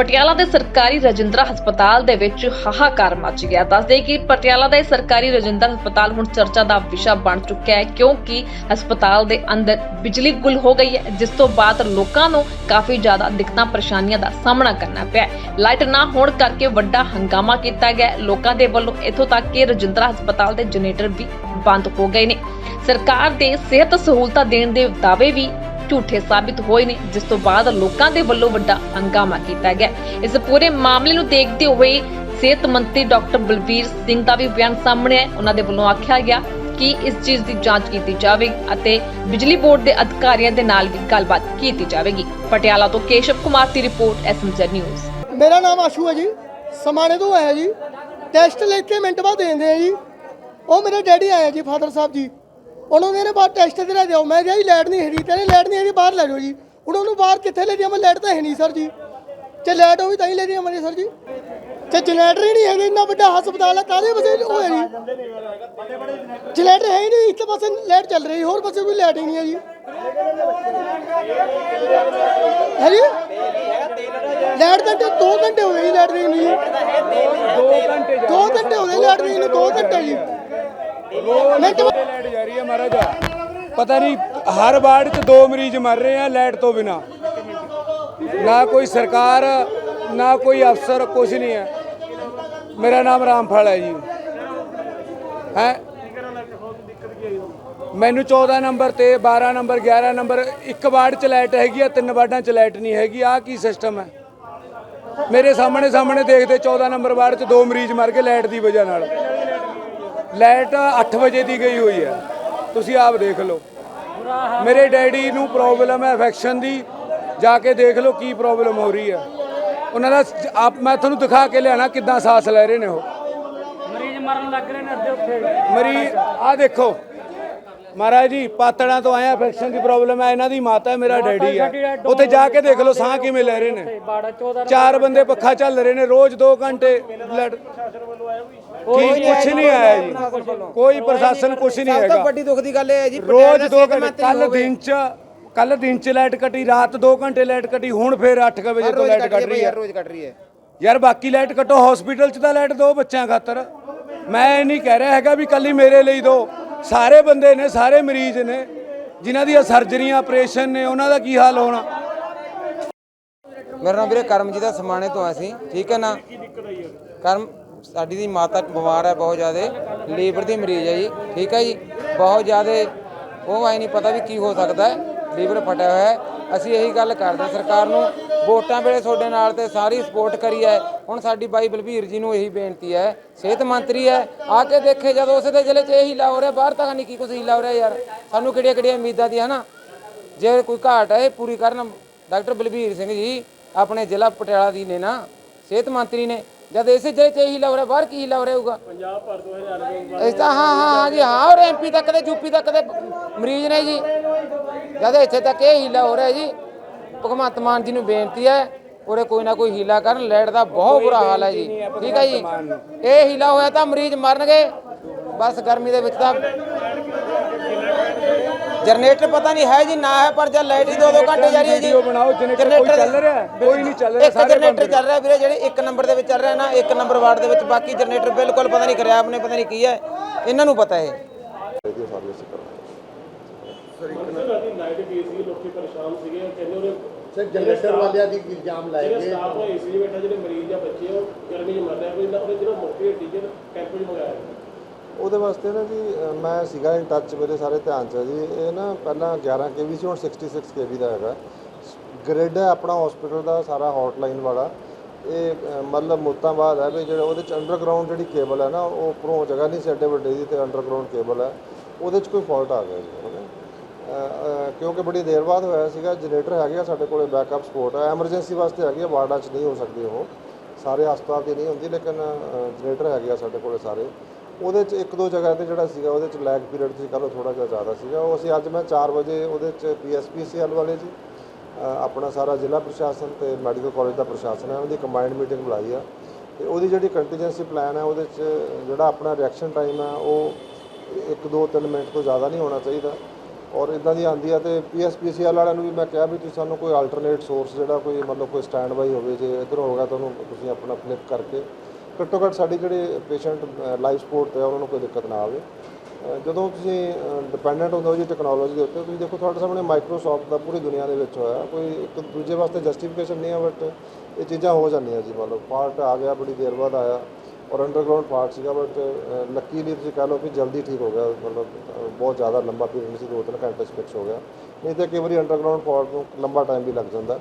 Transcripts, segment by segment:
ਪਟਿਆਲਾ ਦੇ ਸਰਕਾਰੀ ਰਜਿੰਦਰਾ ਹਸਪਤਾਲ ਦੇ ਵਿੱਚ ਹਾਹਾਕਾਰ ਮਚ ਗਿਆ। ਦੱਸਦੇ ਕਿ ਪਟਿਆਲਾ ਦਾ ਇਹ ਸਰਕਾਰੀ ਰਜਿੰਦਰਾ ਹਸਪਤਾਲ ਹੁਣ ਚਰਚਾ ਦਾ ਵਿਸ਼ਾ ਬਣ ਚੁੱਕਿਆ ਹੈ, ਕਿਉਂਕਿ ਹਸਪਤਾਲ ਦੇ ਅੰਦਰ ਬਿਜਲੀ ਗੁੱਲ ਹੋ ਗਈ ਹੈ, ਜਿਸ ਤੋਂ ਬਾਅਦ ਲੋਕਾਂ ਨੂੰ ਕਾਫੀ ਜ਼ਿਆਦਾ ਦਿੱਕਤਾਂ, ਪਰੇਸ਼ਾਨੀਆਂ ਦਾ ਸਾਹਮਣਾ ਕਰਨਾ ਪਿਆ ਲਾਈਟ ਨਾ ਹੋਣ ਕਰਕੇ ਵੱਡਾ ਹੰਗਾਮਾ ਕੀਤਾ ਗਿਆ ਲੋਕਾਂ ਦੇ ਵੱਲੋਂ ਇੱਥੋਂ ਤੱਕ ਕਿ ਰਜਿੰਦਰਾ ਹਸਪਤਾਲ ਦੇ ਜਨਰੇਟਰ ਵੀ ਬੰਦ ਹੋ ਗਏ ਨੇ। ਸਰਕਾਰ ਦੇ ਸਿਹਤ ਸਹੂਲਤਾਂ ਦੇਣ ਦੇ ਦਾਅਵੇ ਵੀ ਝੂਠੇ ਸਾਬਿਤ ਹੋਏ ਨੇ, ਜਿਸ ਤੋਂ ਬਾਅਦ ਲੋਕਾਂ ਦੇ ਵੱਲੋਂ ਵੱਡਾ ਹੰਗਾਮਾ ਕੀਤਾ ਗਿਆ। ਇਸ ਪੂਰੇ ਮਾਮਲੇ ਨੂੰ ਦੇਖਦੇ ਹੋਏ ਸਿਹਤ ਮੰਤਰੀ ਡਾਕਟਰ ਬਲਬੀਰ ਸਿੰਘ ਦਾ ਵੀ ਬਿਆਨ ਸਾਹਮਣੇ ਹੈ ਉਹਨਾਂ ਦੇ ਵੱਲੋਂ ਆਖਿਆ ਗਿਆ ਕਿ ਇਸ ਚੀਜ਼ ਦੀ ਜਾਂਚ ਕੀਤੀ ਜਾਵੇਗੀ ਅਤੇ ਬਿਜਲੀ ਬੋਰਡ ਦੇ ਅਧਿਕਾਰੀਆਂ ਦੇ ਨਾਲ ਵੀ ਗੱਲਬਾਤ ਕੀਤੀ ਜਾਵੇਗੀ। ਪਟਿਆਲਾ ਤੋਂ ਕੇਸ਼ਵ ਕੁਮਾਰ ਦੀ ਰਿਪੋਰਟ ਐਸਐਮਜੀ ਨਿਊਜ਼। ਮੇਰਾ ਨਾਮ ਆਸ਼ੂ ਹੈ ਜੀ। ਸਮਾਣੇ ਤੋਂ ਆਇਆ ਜੀ। ਟੈਸਟ ਲੈ ਕੇ ਮਿੰਟ ਬਾਅਦ ਦੇਂਦੇ ਆ ਜੀ। ਉਹ ਮੇਰੇ ਡੈਡੀ ਆਏ ਜੀ, ਫਾਦਰ ਸਾਹਿਬ ਜੀ। ਉਹਨੂੰ ਨੇ ਬਾਹਰ ਟੈਸਟ ਤੇ ਲੈ ਦਿਓ ਮੈਂ ਕਿਹਾ ਜੀ ਲਾਈਟ ਨਹੀਂ ਹੈਗੀ, ਕਹਿੰਦੇ ਲਾਈਟ ਨਹੀਂ ਹੈਗੀ, ਬਾਹਰ ਲੈ ਜਾਓ ਜੀ। ਹੁਣ ਉਹਨੂੰ ਬਾਹਰ ਕਿੱਥੇ ਲੈ ਜਾਵਾਂ? ਲੈਟ ਤਾਂ ਹੈ ਨਹੀਂ ਸਰ ਜੀ। ਜੇ ਲੈਟ ਹੋਈ ਤਾਂ ਹੀ ਲੈ ਜਾਵਾਂਗੇ ਸਰ ਜੀ। ਤੇ ਜਨਰੇਟਰ ਹੀ ਨਹੀਂ ਹੈਗਾ, ਇੰਨਾ ਵੱਡਾ ਹਸਪਤਾਲ ਹੈ ਕਾਹਦੇ ਪਾਸੇ ਉਹ ਹੈ ਜੀ? ਜਨਰੇਟਰ ਹੈ ਹੀ ਨਹੀਂ, ਇੱਕ ਪਾਸੇ ਲਾਈਟ ਚੱਲ ਰਹੀ, ਹੋਰ ਪਾਸੇ ਕੋਈ ਲੈਟ ਹੀ ਨਹੀਂ ਹੈ ਜੀ। ਹੈ ਜੀ? ਲਾਈਟ ਘੰਟੇ 2 ਘੰਟੇ ਹੋ ਗਏ ਜੀ ਲਾਈਟ ਨਹੀਂ ਜੀ। 2 ਘੰਟੇ 2 ਘੰਟੇ ਹੋ ਗਏ ਲਾਈਟ ਨਹੀਂ 2 ਘੰਟੇ ਜੀ। ਮਿੰਟ ਬਾਅਦ- ਮਹਾਰਾਜ। ਪਤਾ ਨਹੀਂ, ਹਰ ਵਾਰਡ 'ਚ ਦੋ ਮਰੀਜ਼ ਮਰ ਰਹੇ ਆ ਲਾਈਟ ਤੋਂ ਬਿਨਾ। ਨਾ ਕੋਈ ਸਰਕਾਰ, ਨਾ ਕੋਈ ਅਫਸਰ ਕੁਝ ਨਹੀਂ ਹੈ। ਮੇਰਾ ਨਾਮ ਰਾਮਫਲ ਹੈ ਜੀ। ਹੈ? ਮੈਨੂੰ 14 ਨੰਬਰ ਤੇ 12 ਨੰਬਰ 11 ਨੰਬਰ, ਇੱਕ ਵਾਰਡ 'ਚ ਲਾਈਟ ਹੈਗੀ ਆ, ਤਿੰਨ ਵਾਰਡਾਂ 'ਚ ਲਾਈਟ ਨਹੀਂ ਹੈਗੀ। ਆ ਕੀ ਸਿਸਟਮ ਹੈ? ਮੇਰੇ ਸਾਹਮਣੇ ਸਾਹਮਣੇ ਦੇਖਦੇ 14 ਨੰਬਰ ਵਾਰਡ 'ਚ ਦੋ ਮਰੀਜ਼ ਮਰ ਗਏ ਲਾਈਟ ਦੀ ਵਜ੍ਹਾ ਨਾਲ। ਲਾਈਟ 8 ਵਜੇ ਦੀ ਗਈ ਹੋਈ ਹੈ। ਤੁਸੀਂ ਆਪ ਦੇਖ ਲਓ। ਮੇਰੇ ਡੈਡੀ ਨੂੰ ਪ੍ਰੋਬਲਮ ਹੈ ਇਨਫੈਕਸ਼ਨ ਦੀ। ਜਾ ਕੇ ਦੇਖ ਲਓ ਕੀ ਪ੍ਰੋਬਲਮ ਹੋ ਰਹੀ ਹੈ। ਉਹਨਾਂ ਦਾ ਆਪ ਮੈਂ ਤੁਹਾਨੂੰ ਦਿਖਾ ਕੇ ਲਿਆਣਾ ਕਿੱਦਾਂ ਸਾਹ ਲੈ ਰਹੇ ਨੇ ਉਹ। ਮਰੀਜ਼ ਮਰਨ ਲੱਗ ਰਹੇ ਨੇ ਅੱਧੇ ਉੱਥੇ। ਮਰੀਜ਼ ਆ ਦੇਖੋ। ਮਹਾਰਾਜ ਜੀ ਪਾਤੜਾਂ ਤੋਂ ਆਇਆ ਇਨਫੈਕਸ਼ਨ ਦੀ ਪ੍ਰੋਬਲਮ ਹੈ ਇਹਨਾਂ ਦੀ ਮਾਤਾ ਹੈ ਮੇਰਾ ਡੈਡੀ ਹੈ। ਉੱਥੇ ਜਾ ਕੇ ਦੇਖ ਲਓ ਸਾਹ ਕਿਵੇਂ ਲੈ ਰਹੇ ਨੇ। ਬਾੜਾ 14 ਚਾਰ ਬੰਦੇ ਪੱਖਾ ਚੱਲ ਰਹੇ ਨੇ ਰੋਜ਼ 2 ਘੰਟੇ ਬਲੱਡ ਕੋਈ ਕੁਛ ਨਹੀਂ ਆਇਆ ਜੀ। ਕੋਈ ਪ੍ਰਸ਼ਾਸਨ ਕੁਛ ਨਹੀਂ ਸਭ ਤੋਂ ਹੈਗਾ। ਵੱਡੀ ਦੁੱਖ ਦੀ ਗੱਲ ਇਹ ਹੈ ਜੀ ਰੋਜ਼ ਪਟਿਆਲਾ 2 ਸਿਹਤ ਘੰਟੇ ਕੱਲ। ਦਿਨ ਚ ਕੱਲ ਦਿਨ ਚ ਲਾਈਟ ਕੱਟੀ ਰਾਤ 2 ਘੰਟੇ ਲਾਈਟ ਕੱਟੀ ਹੁਣ ਫੇਰ 8 ਵਜੇ ਤੋਂ ਲਾਈਟ ਕੱਟ ਰਹੀ ਹੈ। ਰੋਜ਼ ਕੱਟ ਰਹੀ ਹੈ। ਯਾਰ ਬਾਕੀ ਲਾਈਟ ਕੱਟੋ ਹਸਪੀਟਲ ਚ ਤਾਂ ਲਾਈਟ ਦੋ ਬੱਚਿਆਂ ਖਾਤਰ। ਮੈਂ ਇਹ ਨਹੀਂ ਕਹਿ ਰਿਹਾ ਹੈਗਾ ਵੀ ਕੱਲੀ ਮੇਰੇ ਲਈ ਦੋ। ਸਾਰੇ ਬੰਦੇ ਨੇ, ਸਾਰੇ ਮਰੀਜ਼ ਨੇ, ਜਿਨ੍ਹਾਂ ਦੀਆਂ ਸਰਜਰੀਆਂ, ਆਪਰੇਸ਼ਨ ਨੇ, ਉਹਨਾਂ ਦਾ ਕੀ ਹਾਲ ਹੋਣਾ? ਮੇਰਾ ਨਾਮ ਵੀਰੇ ਕਰਮਜੀਤ ਦਾ ਸਮਾਣੇ ਤੋਂ ਆਇਆ ਸੀ। ਠੀਕ ਹੈ ਨਾ? ਕਰਮ, ਸਾਡੀ ਦੀ ਮਾਤਾ ਬਿਮਾਰ ਹੈ ਬਹੁਤ ਜ਼ਿਆਦਾ, ਲੀਵਰ ਦੀ ਮਰੀਜ਼ ਹੈ ਜੀ। ਠੀਕ ਹੈ ਜੀ? ਬਹੁਤ ਜ਼ਿਆਦਾ, ਉਹ ਆਈ ਨਹੀਂ ਪਤਾ ਵੀ ਕੀ ਹੋ ਸਕਦਾ ਹੈ। ਲੀਵਰ ਫਟਿਆ ਹੋਇਆ ਹੈ। ਅਸੀਂ ਇਹੀ ਗੱਲ ਕਰਦੇ ਹਾਂ ਸਰਕਾਰ ਨੂੰ ਵੋਟਾਂ ਵੇਲੇ ਤੁਹਾਡੇ ਨਾਲ ਤੇ ਸਾਰੀ ਸਪੋਰਟ ਕਰੀ ਹੈ। ਹੁਣ ਸਾਡੀ ਬਾਈ ਬਲਬੀਰ ਜੀ ਨੂੰ ਇਹੀ ਬੇਨਤੀ ਹੈ ਸਿਹਤ ਮੰਤਰੀ ਹੈ ਆ ਕੇ ਦੇਖੇ ਜਦੋਂ ਉਸੇ ਦੇ ਜ਼ਿਲ੍ਹੇ 'ਚ ਇਹ ਹੀਲਾ ਹੋ ਰਿਹਾ ਬਾਹਰ ਤਾਂ ਨਹੀਂ ਕੀ ਕੁਝ ਹੀਲਾ ਹੋ ਰਿਹਾ ਯਾਰ। ਸਾਨੂੰ ਕਿਹੜੀਆਂ ਕਿਹੜੀਆਂ ਉਮੀਦਾਂ ਦੀ ਹਨਾ? ਜੇ ਕੋਈ ਘਾਟ ਹੈ ਇਹ ਪੂਰੀ ਕਰਨ ਡਾਕਟਰ ਬਲਬੀਰ ਸਿੰਘ ਜੀ ਆਪਣੇ ਜ਼ਿਲ੍ਹਾ ਪਟਿਆਲਾ ਦੀ ਨੇ ਨਾ ਸਿਹਤ ਮੰਤਰੀ ਨੇ। ਜਦ ਇਸੇ ਜ਼ਿਲ੍ਹੇ 'ਚ ਇਹੀ ਲੱਗ ਰਿਹਾ ਬਾਹਰ ਕੀ ਲੱਗ ਰਿਹਾ ਹੋਊਗਾ? ਪੰਜਾਬ ਭਰ ਤੋਂ ਹਜ਼ਾਰ ਤਾਂ ਹਾਂ ਹਾਂ ਹਾਂ ਜੀ ਹਾਂ ਔਰ ਐਮਪੀ ਤੱਕ ਦੇ ਯੂਪੀ ਤੱਕ ਦੇ ਮਰੀਜ਼ ਨੇ ਜੀ। ਜਦ ਇੱਥੇ ਤੱਕ ਇਹ ਹੀਲਾ ਹੋ ਰਿਹਾ ਜੀ ਭਗਵੰਤ ਮਾਨ ਜੀ ਨੂੰ ਬੇਨਤੀ ਹੈ ਉਰੇ ਕੋਈ ਨਾ ਕੋਈ ਹੀਲਾ ਕਰਨ ਲੈਟ ਦਾ ਬਹੁਤ ਬੁਰਾ ਹਾਲ ਹੈ ਜੀ। ਠੀਕ ਹੈ ਜੀ। ਇਹ ਹੀਲਾ ਹੋਇਆ ਤਾਂ ਮਰੀਜ਼ ਮਰਨਗੇ ਬਸ ਗਰਮੀ ਦੇ ਵਿੱਚ ਤਾਂ ਜਨਰੇਟਰ ਪਤਾ ਨਹੀਂ ਹੈ ਜੀ ਨਾ ਹੈ ਪਰ ਜਦ ਲਾਈਟ ਹੀ ਦੋ ਦੋ ਘੰਟੇ ਜਾ ਰਹੀ ਹੈ ਜੀ ਕੋਈ ਚੱਲ ਰਿਹਾ? ਕੋਈ ਨਹੀਂ ਚੱਲ ਰਿਹਾ, ਇੱਕ ਸਾਰੇ ਜਨਰੇਟਰ ਚੱਲ ਰਿਹਾ ਵੀਰੇ ਜਿਹੜੇ ਇੱਕ ਨੰਬਰ ਦੇ ਵਿੱਚ ਚੱਲ ਰਿਹਾ ਨਾ ਇੱਕ ਨੰਬਰ ਵਾਰਡ ਦੇ ਵਿੱਚ ਬਾਕੀ ਜਨਰੇਟਰ ਬਿਲਕੁਲ ਪਤਾ ਨਹੀਂ ਖਰਾਬ ਨੇ ਪਤਾ ਨਹੀਂ ਕੀ ਹੈ ਇਹਨਾਂ ਨੂੰ ਪਤਾ ਹੈ ਸਰ ਜਨਰੇਟਰ ਵਾਲਿਆਂ ਦੀ ਇਲਜ਼ਾਮ ਲਾਏ ਗਏ। ਸਟਾਫ ਹੋਏ ਸੀ ਬੈਠਾ ਜਿਹੜੇ ਮਰੀਜ਼ ਆ ਬੱਚੇ ਉਹ ਗਰਮੀ 'ਚ ਮਰ ਰਿਹਾ ਕੋਈ ਨਾ ਉਹਦੇ ਜਿਹੜਾ ਮੌਕੇ ਟੀਚਰ ਕੈਂਪ 'ਚ ਮੰਗਾਇਆ ਉਹਦੇ ਵਾਸਤੇ ਨਾ ਜੀ ਮੈਂ ਸੀਗਾ ਇਨ ਟੱਚ ਮੇਰੇ ਸਾਰੇ ਧਿਆਨ ਚ ਹੈ ਜੀ। ਇਹ ਨਾ ਪਹਿਲਾਂ 11 ਕੇਵੀ ਸੀ ਹੁਣ 66 ਕੇਵੀ ਦਾ ਹੈਗਾ। ਗ੍ਰਿਡ ਹੈ ਆਪਣਾ ਹਸਪੀਟਲ ਦਾ ਸਾਰਾ ਹੌਟਲਾਈਨ ਵਾਲਾ। ਇਹ ਮਤਲਬ ਮੁੱਤਾਬਾਦ ਹੈ ਵੀ ਜਿਹੜਾ ਉਹਦੇ ਚ ਅੰਡਰਗਰਾਉਂਡ ਜਿਹੜੀ ਕੇਬਲ ਹੈ ਨਾ ਉਹ ਉੱਪਰੋਂ ਜਗ੍ਹਾ ਨਹੀਂ ਸੀ ਐਡੇ ਵੱਡੇ ਦੀ ਤੇ ਅੰਡਰਗਰਾਉਂਡ ਕੇਬਲ ਹੈ। ਉਹਦੇ ਚ ਕੋਈ ਫਾਲਟ ਆ ਗਿਆ ਜੀ। ਉਹਨੇ ਕਿਉਂਕਿ ਬੜੀ ਦੇਰ ਬਾਅਦ ਹੋਇਆ ਸੀਗਾ, ਜਨਰੇਟਰ ਹੈਗੇ ਆ ਸਾਡੇ ਕੋਲੇ ਬੈਕਅਪ ਸਪੋਰਟ ਹੈ ਐਮਰਜੈਂਸੀ ਵਾਸਤੇ ਹੈਗੀ ਆ, ਵਾਰਡਾਂ 'ਚ ਨਹੀਂ ਹੋ ਸਕਦੀ ਉਹ। ਸਾਰੇ ਹਸਪਤਾਲ ਦੀ ਨਹੀਂ ਹੁੰਦੀ, ਲੇਕਿਨ ਜਨਰੇਟਰ ਹੈਗੇ ਆ ਸਾਡੇ ਕੋਲੇ ਸਾਰੇ। ਉਹਦੇ 'ਚ ਇੱਕ ਦੋ ਜਗ੍ਹਾ ਤੇ ਜਿਹੜਾ ਸੀਗਾ, ਉਹਦੇ 'ਚ ਲੈਗ ਪੀਰੀਅਡ ਸੀ ਕੱਲ੍ਹ ਥੋੜਾ ਜਿਹਾ ਜ਼ਿਆਦਾ ਸੀਗਾ। ਉਹ ਅਸੀਂ ਅੱਜ ਮੈਂ 4 ਵਜੇ ਉਹਦੇ 'ਚ ਪੀਐਸਪੀਸੀਐਲ ਵਾਲੇ ਜੀ ਆਪਣਾ ਸਾਰਾ ਜ਼ਿਲ੍ਹਾ ਪ੍ਰਸ਼ਾਸਨ ਤੇ ਮੈਡੀਕਲ ਕਾਲਜ ਦਾ ਪ੍ਰਸ਼ਾਸਨ ਹੈ, ਉਹਦੀ ਕੰਬਾਈਨਡ ਮੀਟਿੰਗ ਬੁਲਾਈ ਆ। ਤੇ ਉਹਦੀ ਜਿਹੜੀ ਕੰਟੀਜੈਂਸੀ ਪਲਾਨ ਹੈ, ਉਹਦੇ 'ਚ ਜਿਹੜਾ ਆਪਣਾ ਰਿਐਕਸ਼ਨ ਟਾਈਮ ਹੈ, ਉਹ 1 2 3 ਮਿੰਟ ਤੋਂ ਜ਼ਿਆਦਾ ਨਹੀਂ ਹੋਣਾ ਚਾਹੀਦਾ। ਔਰ ਇਦਾਂ ਦੀ ਆਂਦੀ ਆ ਤੇ ਪੀਐਸਪੀਸੀਐਲ ਵਾਲਿਆਂ ਨੂੰ ਵੀ ਮੈਂ ਕਿਹਾ ਵੀ ਤੁਸੀਂ ਸਾਨੂੰ ਕੋਈ ਆਲਟਰਨੇਟ ਸੋਰਸ ਜਿਹੜਾ ਕੋਈ ਮਤਲਬ ਕੋਈ ਸਟੈਂਡ ਬਾਈ ਹੋਵੇ, ਜੇ ਇੱਧਰ ਹੋਗਾ ਤੁਹਾਨੂੰ ਤੁਸੀਂ ਆਪਣਾ ਫਲਿੱਪ ਕਰਕੇ, ਘੱਟੋ ਘੱਟ ਸਾਡੀ ਜਿਹੜੇ ਪੇਸ਼ੈਂਟ ਲਾਈਫ ਸਪੋਰਟ ਤੇ ਆ ਉਹਨਾਂ ਨੂੰ ਕੋਈ ਦਿੱਕਤ ਨਾ ਆਵੇ। ਜਦੋਂ ਤੁਸੀਂ ਡਿਪੈਂਡੈਂਟ ਹੁੰਦੇ ਹੋ ਜੀ ਟੈਕਨੋਲੋਜੀ ਦੇ ਉੱਤੇ, ਤੁਸੀਂ ਦੇਖੋ ਤੁਹਾਡੇ ਸਾਹਮਣੇ ਮਾਈਕਰੋਸਾਫਟ ਦਾ ਪੂਰੀ ਦੁਨੀਆ ਦੇ ਵਿੱਚ ਹੋਇਆ, ਕੋਈ ਇੱਕ ਦੂਜੇ ਵਾਸਤੇ ਜਸਟੀਫਿਕੇਸ਼ਨ ਨਹੀਂ ਹੈ ਬਟ ਇਹ ਚੀਜ਼ਾਂ ਹੋ ਜਾਂਦੀਆਂ ਜੀ, ਮਤਲਬ ਪਾਰਟ ਆ ਗਿਆ, ਬੜੀ ਦੇਰ ਬਾਅਦ ਆਇਆ। ਔਰ ਅੰਡਰਗਰਾਉਂਡ ਪਾਰਟ ਸੀਗਾ ਬਟ ਲੱਕੀਲੀ ਤੁਸੀਂ ਕਹ ਲਓ ਕਿ ਜਲਦੀ ਠੀਕ ਹੋ ਗਿਆ, ਮਤਲਬ ਬਹੁਤ ਜ਼ਿਆਦਾ ਲੰਬਾ ਪੀਰੀਅਡ ਸੀ, ਦੋ ਤਿੰਨ ਘੰਟੇ 'ਚ ਫਿਕਸ ਹੋ ਗਿਆ। ਨਹੀਂ ਤਾਂ ਕਈ ਵਾਰੀ ਅੰਡਰਗਰਾਉਂਡ ਪਾਰਟ ਨੂੰ ਲੰਬਾ ਟਾਈਮ ਵੀ ਲੱਗ ਜਾਂਦਾ।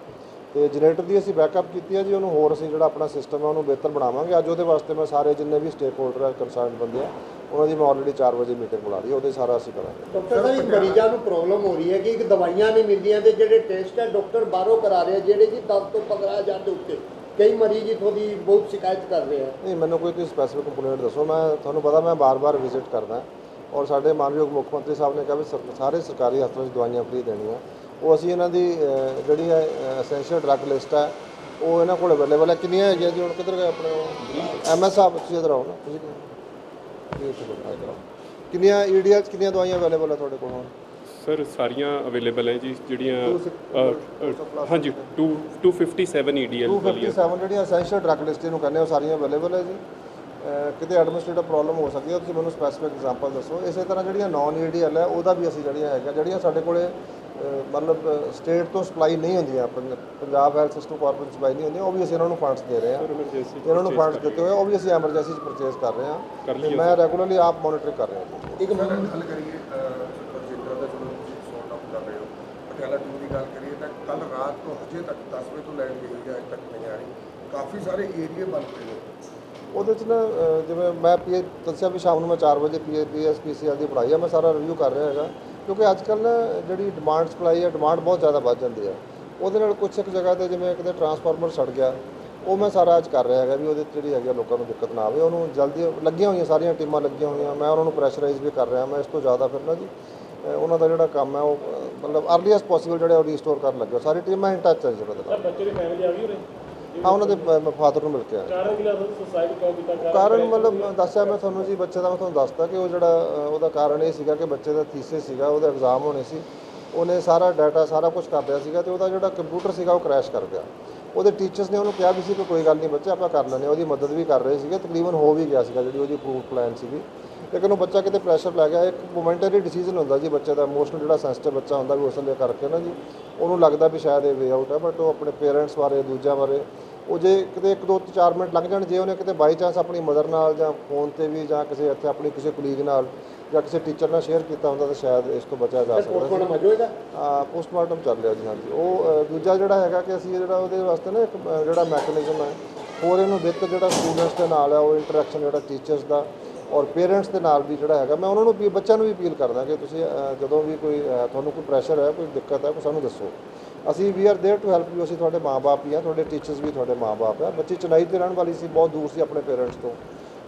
ਤੇ ਜਨਰੇਟਰ ਦੀ ਅਸੀਂ ਬੈਕਅਪ ਕੀਤੀ ਹੈ ਜੀ, ਉਹਨੂੰ ਹੋਰ ਅਸੀਂ ਜਿਹੜਾ ਆਪਣਾ ਸਿਸਟਮ ਹੈ, ਉਹਨੂੰ ਬਿਹਤਰ ਬਣਾਵਾਂਗੇ। ਅੱਜ ਉਹਦੇ ਵਾਸਤੇ ਮੈਂ ਸਾਰੇ ਜਿੰਨੇ ਵੀ ਸਟੇਕ ਹੋਲਡਰ ਹੈ ਕੰਸਰਨਡ ਬੰਦੇ ਆ, ਉਹਨਾਂ ਦੀ ਮੈਂ ਆਲਰੇਡੀ 4 ਵਜੇ ਮੀਟਿੰਗ ਬੁਲਾ ਰਹੀ ਉਹਦੇ ਸਾਰਾ ਅਸੀਂ ਕਰਾਂਗੇ। ਡਾਕਟਰ ਸਾਹਿਬ, ਇੱਕ ਮਰੀਜ਼ਾਂ ਨੂੰ ਪ੍ਰੋਬਲਮ ਹੋ ਰਹੀ ਹੈ ਕਿ ਇੱਕ ਦਵਾਈਆਂ ਨਹੀਂ ਮਿਲਦੀਆਂ ਤੇ ਜਿਹੜੇ ਟੈਸਟ ਹੈ ਡਾਕਟਰ ਬਾਹਰੋਂ ਕਰਾ ਰਹੇ ਜਿਹੜੇ ਜੀ 10 ਤੋਂ 15000 ਦੇ ਉੱਤੇ। ਕਈ ਮਰੀਜ਼ ਇਥੋਂ ਦੀ ਬਹੁਤ ਸ਼ਿਕਾਇਤ ਕਰ ਰਹੇ ਆ ਨਹੀਂ ਮੈਨੂੰ ਕੋਈ ਤੁਸੀਂ ਸਪੈਸੀਫਿਕ ਕੰਪਲੇਂਟ ਦੱਸੋ ਮੈਂ ਤੁਹਾਨੂੰ ਪਤਾ ਮੈਂ ਬਾਰ-ਬਾਰ ਵਿਜ਼ਿਟ ਕਰਦਾ ਔਰ ਸਾਡੇ ਮਾਨਯੋਗ ਮੁੱਖ ਮੰਤਰੀ ਸਾਹਿਬ ਨੇ ਕਿਹਾ ਵੀ ਸਰ- ਸਾਰੇ ਸਰਕਾਰੀ ਹਸਪਤਾਲਾਂ 'ਚ ਦਵਾਈਆਂ ਫ੍ਰੀ ਦੇਣੀਆਂ ਉਹ ਅਸੀਂ ਇਹਨਾਂ ਦੀ ਅਹ, ਜਿਹੜੀ ਹੈ ਐਸੈਂਸ਼ੀਅਲ ਡਰੱਗ ਲਿਸਟ ਹੈ ਉਹ ਇਹਨਾਂ ਕੋਲ ਅਵੇਲੇਬਲ ਹੈ ਕਿੰਨੀਆਂ ਹੈਗੀਆਂ ਜੀ ਹੁਣ ਕਿੱਧਰ ਗਏ ਆਪਣੇ ਐਮਐਸ ਸਾਹਿਬ ਤੁਸੀਂ ਇੱਧਰ ਆਓ ਨਾ ਤੁਸੀਂ ਇਹ ਇੱਥੇ ਬੈਠੋ, ਇੱਧਰ ਆਓ। ਕਿੰਨੀਆਂ ਈਡੀਐਲ ਕਿੰਨੀਆਂ ਦਵਾਈਆਂ ਅਵੇਲੇਬਲ ਹੈ ਤੁਹਾਡੇ ਕੋਲ ਹੁਣ ਸਰ ਸਾਰੀਆਂ ਅਵੇਲੇਬਲ ਹੈ ਜੀ ਜਿਹੜੀਆਂ ਅ, ਅ, ਹਾਂਜੀ 2 257 ਈਡੀਐਲ ਵਾਲੀਆਂ। 257 ਜਿਹੜੀਆਂ ਐਸੈਂਸ਼ੀਅਲ ਡਰੱਗ ਲਿਸਟ ਇਹਨੂੰ ਕਹਿੰਦੇ ਉਹ ਸਾਰੀਆਂ ਅਵੇਲੇਬਲ ਹੈ ਜੀ। ਅਹ ਕਿਤੇ ਐਡਮਿਨਿਸਟ੍ਰੇਟਿਵ ਪ੍ਰੋਬਲਮ ਹੋ ਸਕਦੀ ਹੈ ਤੁਸੀਂ ਮੈਨੂੰ ਸਪੈਸੀਫਿਕ ਐਗਜ਼ਾਮਪਲ ਦੱਸੋ। ਇਸੇ ਤਰ੍ਹਾਂ ਜਿਹੜੀਆਂ ਨਾਨ ਈਡੀਐਲ ਹੈ ਉਹਦਾ ਵੀ ਅਸੀਂ ਜਿਹੜੀਆਂ ਹੈਗੀਆਂ ਜਿਹੜੀਆਂ ਸਾਡੇ ਕੋਲੇ ਅਹ ਮਤਲਬ ਸਟੇਟ ਤੋਂ ਸਪਲਾਈ ਨਹੀਂ ਹੁੰਦੀਆਂ ਪੰਜ- Punjab health system corporation supply ਨਹੀਂ ਹੁੰਦੀਆਂ ਉਹ ਵੀ ਅਸੀਂ ਇਹਨਾਂ ਨੂੰ ਫੰਡਸ ਦੇ ਰਹੇ ਹਾਂ। Emergency ਇਹਨਾਂ ਨੂੰ ਫੰਡਸ ਦਿੱਤੇ ਹੋਏ ਆ, ਉਹ ਵੀ ਅਸੀਂ ਐਮਰਜੈਂਸੀ 'ਚ ਪਰਚੇਸ ਕਰ ਰਹੇ ਹਾਂ। ਤੇ ਮੈਂ ਰੈਗੂਲਰਲੀ ਆਪ ਮੋਨੀਟਰ ਕਰ ਰਿਹਾ ਹਾਂ ਇੱਕ ਗੱਲ ਕਰੀਏ ਪ੍ਰੋਜੈਕਟਰ ਦਾ ਚਲੋ ਤੁਸੀਂ ਸੌਟ ਆਊਟ ਕਰ ਰਹੇ ਹੋ ਪਟਿਆਲਾ ਟੂ ਦੀ ਗੱਲ ਕਰੀਏ ਤਾਂ ਕੱਲ ਰਾਤ ਤੋਂ ਹਜੇ ਤੱਕ 10 ਵਜੇ ਤੋਂ ਲੈਣ ਗਈ ਹੈ ਅਜੇ ਤੱਕ ਨਹੀਂ ਆ ਰਹੀ ਕਾਫੀ ਸਾਰੇ ਏਰੀਏ ਬਣ ਪਏ ਨੇ। ਉਹਦੇ 'ਚ ਨਾ ਜਿਵੇਂ ਮੈਂ ਪੀ ਦੱਸਿਆ ਵੀ ਸ਼ਾਮ ਨੂੰ ਮੈਂ 4 ਵਜੇ ਪੀ ਪੀਐਸਪੀਸੀਐਲ ਦੀ ਪੜ੍ਹਾਈ ਆ, ਮੈਂ ਸਾਰਾ ਰਿਵਿਊ ਕਰ ਰਿਹਾ ਹੈਗਾ। ਕਿਉਂਕਿ ਅੱਜ ਕੱਲ੍ਹ ਨਾ ਜਿਹੜੀ ਡਿਮਾਂਡ ਸਪਲਾਈ ਹੈ ਡਿਮਾਂਡ ਬਹੁਤ ਜ਼ਿਆਦਾ ਵੱਧ ਜਾਂਦੀ ਹੈ ਉਹਦੇ ਨਾਲ ਕੁਛ ਇੱਕ ਜਗ੍ਹਾ ਤੇ ਜਿਵੇਂ ਕਿਤੇ ਟਰਾਂਸਫਾਰਮਰ ਸੜ ਗਿਆ, ਉਹ ਮੈਂ ਸਾਰਾ ਅੱਜ ਕਰ ਰਿਹਾ ਹੈਗਾ ਵੀ ਉਹਦੇ 'ਚ ਜਿਹੜੀ ਹੈਗੀ ਲੋਕਾਂ ਨੂੰ ਦਿੱਕਤ ਨਾ ਆਵੇ। ਉਹਨੂੰ ਜਲਦੀ ਲੱਗੀਆਂ ਹੋਈਆਂ ਸਾਰੀਆਂ ਟੀਮਾਂ ਲੱਗੀਆਂ ਹੋਈਆਂ, ਮੈਂ ਉਹਨਾਂ ਨੂੰ ਪ੍ਰੈਸ਼ਰਾਈਜ਼ ਵੀ ਕਰ ਰਿਹਾ, ਮੈਂ ਇਸ ਤੋਂ ਜ਼ਿਆਦਾ ਫਿਰ ਨਾ ਜੀ ਉਹਨਾਂ ਦਾ ਜਿਹੜਾ ਕੰਮ ਹੈ ਉਹ ਮਤਲਬ ਅਰਲੀਐਸਟ ਪੋਸੀਬਲ ਜਿਹੜਾ ਉਹ ਰੀਸਟੋਰ ਕਰਨ ਲੱਗੇ ਸਾਰੀ ਟੀਮਾਂ ਇਨ ਟੱਚ ਹੈ ਜੀ ਉਹਦੇ ਨਾਲ। ਬੱਚੇ ਦੀ ਫੈਮਿਲੀ ਆ ਗਈ ਉਰੇ? ਹਾਂ ਉਹਨਾਂ ਦੇ ਫਾਦਰ ਨੂੰ ਮਿਲ ਕੇ ਆਇਆ ਕਾਰਨ ਕਿਉਂ ਕੀਤਾ? ਮਤਲਬ ਦੱਸਿਆ ਮੈਂ ਤੁਹਾਨੂੰ ਜੀ ਬੱਚੇ ਦਾ ਮੈਂ ਤੁਹਾਨੂੰ ਦੱਸਦਾ ਕਿ ਉਹ ਜਿਹੜਾ ਉਹਦਾ ਕਾਰਨ ਇਹ ਸੀਗਾ ਕਿ ਬੱਚੇ ਦਾ ਥੀਸਿਸ ਸੀਗਾ ਉਹਦੇ ਐਗਜ਼ਾਮ ਹੋਣੇ ਸੀ। ਉਹਨੇ ਸਾਰਾ ਡਾਟਾ ਸਾਰਾ ਕੁਝ ਕਰ ਲਿਆ ਸੀਗਾ ਤੇ ਉਹਦਾ ਜਿਹੜਾ ਕੰਪਿਊਟਰ ਸੀਗਾ ਉਹ ਕ੍ਰੈਸ਼ ਕਰ ਗਿਆ। ਉਹਦੇ ਟੀਚਰਸ ਨੇ ਉਹਨੂੰ ਕਿਹਾ ਵੀ ਸੀ ਕਿ ਕੋਈ ਗੱਲ ਨਹੀਂ ਬੱਚਾ ਆਪਾਂ ਕਰ ਲੈਂਦੇ ਹਾਂ। ਉਹਦੀ ਮਦਦ ਵੀ ਕਰ ਰਹੇ ਸੀਗੇ। ਤਕਰੀਬਨ ਹੋ ਵੀ ਗਿਆ ਸੀਗਾ ਜਿਹੜੀ ਉਹਦੀ ਅਪਰੂਵਡ ਪਲਾਨ ਸੀਗੀ। ਲੇਕਿਨ ਉਹ ਬੱਚਾ ਕਿਤੇ ਪ੍ਰੈਸ਼ਰ ਲੈ ਗਿਆ ਇੱਕ ਮੋਮੈਂਟਰੀ ਡਿਸੀਜਨ ਹੁੰਦਾ ਜੀ ਬੱਚੇ ਦਾ ਇਮੋਸ਼ਨਲ ਜਿਹੜਾ ਸੈਂਸਿਟਿਵ ਬੱਚਾ ਹੁੰਦਾ ਵੀ ਉਸ ਲਈ ਕਰਕੇ ਨਾ ਜੀ। ਉਹਨੂੰ ਲੱਗਦਾ ਵੀ ਸ਼ਾਇਦ ਇਹ ਵੇ ਆਊਟ ਹੈ ਬਟ ਉਹ ਆਪਣੇ ਪੇਰੈਂਟਸ ਬਾਰੇ ਦੂਜਿਆਂ ਬਾਰੇ ਉਹ ਜੇ ਕਿਤੇ 1 2 4 ਮਿੰਟ ਲੱਗ ਜਾਣ ਜੇ ਉਹਨੇ ਕਿਤੇ ਬਾਈ ਚਾਂਸ ਆਪਣੀ ਮਦਰ ਨਾਲ ਜਾਂ ਫੋਨ ਤੇ ਵੀ ਜਾਂ ਕਿਸੇ ਇੱਥੇ ਆਪਣੀ ਕਿਸੇ ਕੁਲੀਗ ਨਾਲ ਜਾਂ ਕਿਸੇ ਟੀਚਰ ਨਾਲ ਸ਼ੇਅਰ ਕੀਤਾ ਹੁੰਦਾ ਤਾਂ ਸ਼ਾਇਦ ਇਸ ਤੋਂ ਬਚਿਆ ਜਾ ਸਕਦਾ ਪੋਸਟਮਾਰਟਮ ਹੋ ਜਾਏਗਾ ਪੋਸਟਮਾਰਟਮ ਚੱਲ ਰਿਹਾ ਜੀ ਹਾਂਜੀ। ਉਹ ਦੂਜਾ ਜਿਹੜਾ ਹੈਗਾ ਕਿ ਅਸੀਂ ਜਿਹੜਾ ਉਹਦੇ ਵਾਸਤੇ ਨਾ ਇੱਕ ਜਿਹੜਾ ਮੈਕੈਨਿਜ਼ਮ ਹੈ ਹੋਰ ਇਹਨੂੰ ਬਿਹਤਰ ਜਿਹੜਾ ਸਟੂਡੈਂਟਸ ਦੇ ਨਾਲ ਹੈ ਉਹ ਇੰਟਰੈਕਸ਼ਨ ਜਿਹੜਾ ਟੀਚਰਸ ਦਾ ਔਰ ਪੇਰੈਂਟਸ ਦੇ ਨਾਲ ਵੀ ਜਿਹੜਾ ਹੈਗਾ ਮੈਂ ਉਹਨਾਂ ਨੂੰ ਵੀ ਬੱਚਿਆਂ ਨੂੰ ਵੀ ਅਪੀਲ ਕਰਦਾ ਕਿ ਤੁਸੀਂ ਅ, ਜਦੋਂ ਵੀ ਕੋਈ ਅ, ਤੁਹਾਨੂੰ ਕੋਈ ਪ੍ਰੈਸ਼ਰ ਹੈ ਕੋਈ ਦਿੱਕਤ ਹੈ ਕੋਈ ਸਾਨੂੰ ਦੱਸੋ ਅਸੀਂ we are there to help you ਅਸੀਂ ਤੁਹਾਡੇ ਮਾਪੇ ਹੀ ਆ ਤੁਹਾਡੇ ਟੀਚਰਸ ਵੀ ਤੁਹਾਡੇ ਮਾਪੇ ਆ ਬੱਚੀ ਚੇਨਈ ਤੇ ਰਹਿਣ ਵਾਲੀ ਸੀ ਬਹੁਤ ਦੂਰ ਸੀ ਆਪਣੇ ਪੇਰੈਂਟਸ ਤੋਂ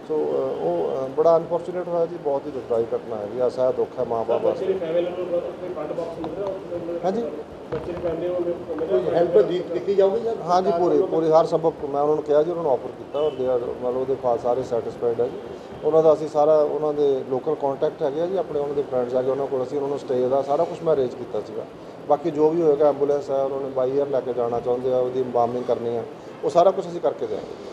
ਸੋ ਅ, ਉਹ ਅ, ਬੜਾ ਅਨਫੋਰਚੂਨੇਟ ਹੋਇਆ ਜੀ ਬਹੁਤ ਹੀ ਦੁਖਦਾਈ ਘਟਨਾ ਹੈ ਜੀ ਅਸਾ ਦੁੱਖ ਹੈ ਮਾਪੇ ਬੱਚੇ ਵਾਸਤੇ ਦੀ ਫੈਮਿਲੀ ਨੂੰ ਕੋਈ ਫੰਡ ਬਾਕਸ ਮਿਲ ਰਿਹਾ ਉਸ ਹਾਂਜੀ ਹੈਲਪ ਦਿੱਤੀ ਜਾਊਗੀ ਹਾਂਜੀ ਪੂਰੀ ਪੂਰੀ ਹਰ ਸਬਬ ਮੈਂ ਉਹਨਾਂ ਨੂੰ ਕਿਹਾ ਜੀ ਉਹਨਾਂ ਨੂੰ ਆਫਰ ਕੀਤਾ ਔਰ ਦੇ ਆਰ ਮਤਲਬ ਉਹਦੇ ਫਾਲ ਸਾਰੇ ਸੈਟੀਸਫਾਈਡ ਹੈ ਜੀ। ਉਹਨਾਂ ਦਾ ਅਸੀਂ ਸਾਰਾ ਉਹਨਾਂ ਦੇ ਲੋਕਲ ਕੰਟੈਕਟ ਹੈਗੇ ਆ ਜੀ ਆਪਣੇ ਉਹਨਾਂ ਦੇ ਫਰੈਂਡਸ ਆ ਕੇ ਉਹਨਾਂ ਕੋਲ ਅਸੀਂ ਉਹਨਾਂ ਨੂੰ ਸਟੇ ਦਾ ਸਾਰਾ ਕੁਝ ਮੈਂ ਅਰੇਂਜ ਕੀਤਾ ਸੀਗਾ। ਬਾਕੀ ਜੋ ਵੀ ਹੋਏਗਾ ਐਂਬੂਲੈਂਸ ਹੈ ਉਹਨਾਂ ਨੇ ਬਾਈ ਏਅਰ ਲੈ ਕੇ ਜਾਣਾ ਚਾਹੁੰਦੇ ਆ ਉਹਦੀ ਇੰਬਾਮਿੰਗ ਕਰਨੀ ਆ ਉਹ ਸਾਰਾ ਕੁਝ ਅਸੀਂ ਕਰਕੇ ਦੇਵਾਂਗੇ।